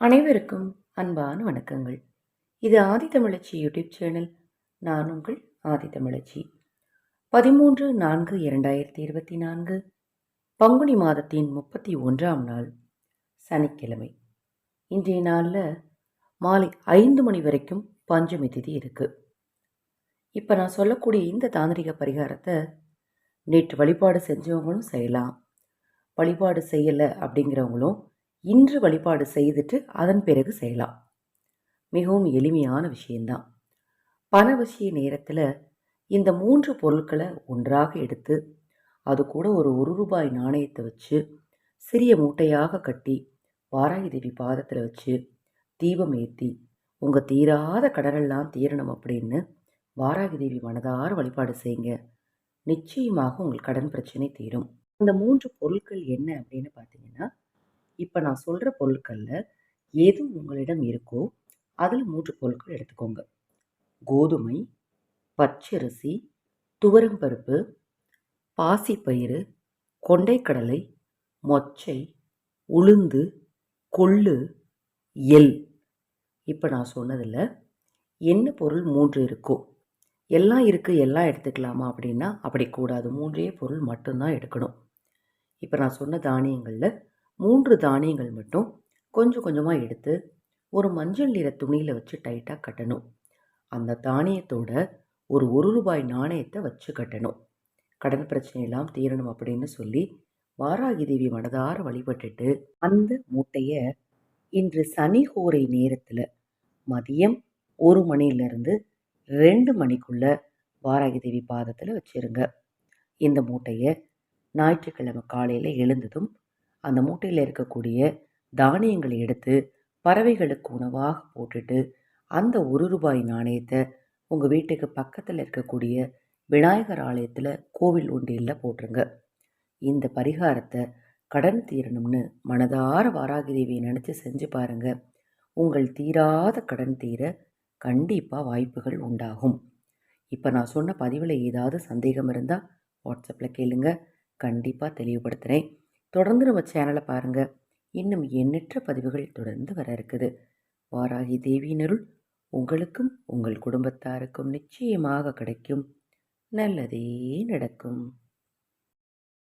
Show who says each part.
Speaker 1: அனைவருக்கும் அன்பான வணக்கங்கள். இது ஆதி தமிழச்சி யூடியூப் சேனல். நான் உங்கள் ஆதி தமிழச்சி. பதிமூன்று நான்கு இரண்டாயிரத்தி இருபத்தி நான்கு பங்குனி மாதத்தின் முப்பத்தி ஒன்றாம் நாள் சனிக்கிழமை. இன்றைய நாளில் மாலை ஐந்து மணி வரைக்கும் பஞ்சமி திதி இருக்குது இப்போ நான் சொல்லக்கூடிய இந்த தாந்திரிக பரிகாரத்தை நேற்று வழிபாடு செஞ்சவங்களும் செய்யலாம். வழிபாடு செய்யலை அப்படிங்கிறவங்களும் இன்று வழிபாடு செய்துட்டு அதன் பிறகு செய்யலாம். மிகவும் எளிமையான விஷயந்தான் பணவசிய நேரத்தில் இந்த மூன்று பொருட்களை ஒன்றாக எடுத்து அது கூட ஒரு ஒரு ரூபாய் நாணயத்தை வச்சு சிறிய மூட்டையாக கட்டி வாராகி தேவி பாதத்தில் வச்சு தீபம் ஏற்றி உங்கள் தீராத கடலெல்லாம் தீரணும் அப்படின்னு வாராகி தேவி மனதார வழிபாடு செய்யுங்க. நிச்சயமாக உங்கள் கடன் பிரச்சனை தீரும். அந்த மூன்று பொருட்கள் என்ன அப்படின்னு பார்த்தீங்கன்னா இப்போ நான் சொல்கிற பொருட்களில் எது உங்களிடம் இருக்கோ அதில் மூன்று பொருட்கள் எடுத்துக்கோங்க. கோதுமை பச்சரிசி துவரம்பருப்பு பாசிப்பயிறு கொண்டைக்கடலை மொச்சை உளுந்து கொள்ளு எல் இப்போ நான் சொன்னதில் என்ன பொருள் மூன்று இருக்கோ எல்லாம் இருக்குது எல்லாம் எடுத்துக்கலாமா அப்படின்னா அப்படி கூடாது. மூன்றே பொருள் மட்டும்தான் எடுக்கணும். இப்போ நான் சொன்ன தானியங்களில் மூன்று தானியங்கள் மட்டும் கொஞ்சம் கொஞ்சமாக எடுத்து ஒரு மஞ்சள் நிற துணியில் வச்சு டைட்டாக கட்டணும். அந்த தானியத்தோட ஒரு ஒரு ரூபாய் நாணயத்தை வச்சு கட்டணும். கடன் பிரச்சனையெல்லாம் தீரணும் அப்படின்னு சொல்லி வாராகி தேவி மனதார வழிபட்டுட்டு அந்த மூட்டையை இன்று சனி ஹோரை நேரத்தில் மதியம் ஒரு மணிலேருந்து ரெண்டு மணிக்குள்ள வாராகி தேவி பாதத்தில் வச்சுருங்க. இந்த மூட்டையை ஞாயிற்றுக்கிழமை காலையில் எழுந்ததும் அந்த மூட்டையில் இருக்கக்கூடிய தானியங்களை எடுத்து பறவைகளுக்கு உணவாக போட்டுட்டு அந்த ஒரு ரூபாய் நாணயத்தை உங்கள் வீட்டுக்கு பக்கத்தில் இருக்கக்கூடிய விநாயகர் ஆலயத்தில் கோவில் உண்டியில் போட்டுருங்க. இந்த பரிகாரத்தை கடன் தீரணும்னு மனதார வாராகி தேவியை நினச்சி செஞ்சு பாருங்கள் உங்கள் தீராத கடன் தீர கண்டிப்பாக வாய்ப்புகள் உண்டாகும். இப்போ நான் சொன்ன பதிவில் ஏதாவது சந்தேகம் இருந்தால் வாட்ஸ்அப்பில் கேளுங்க. கண்டிப்பாக தெளிவுபடுத்துகிறேன் தொடர்ந்து நம்ம சேனலை பாருங்கள் இன்னும் எண்ணற்ற பதிவுகள் தொடர்ந்து வர இருக்குது. வாராகி தேவியினருள் உங்களுக்கும் உங்கள் குடும்பத்தாருக்கும் நிச்சயமாக கிடைக்கும். நல்லதே நடக்கும்.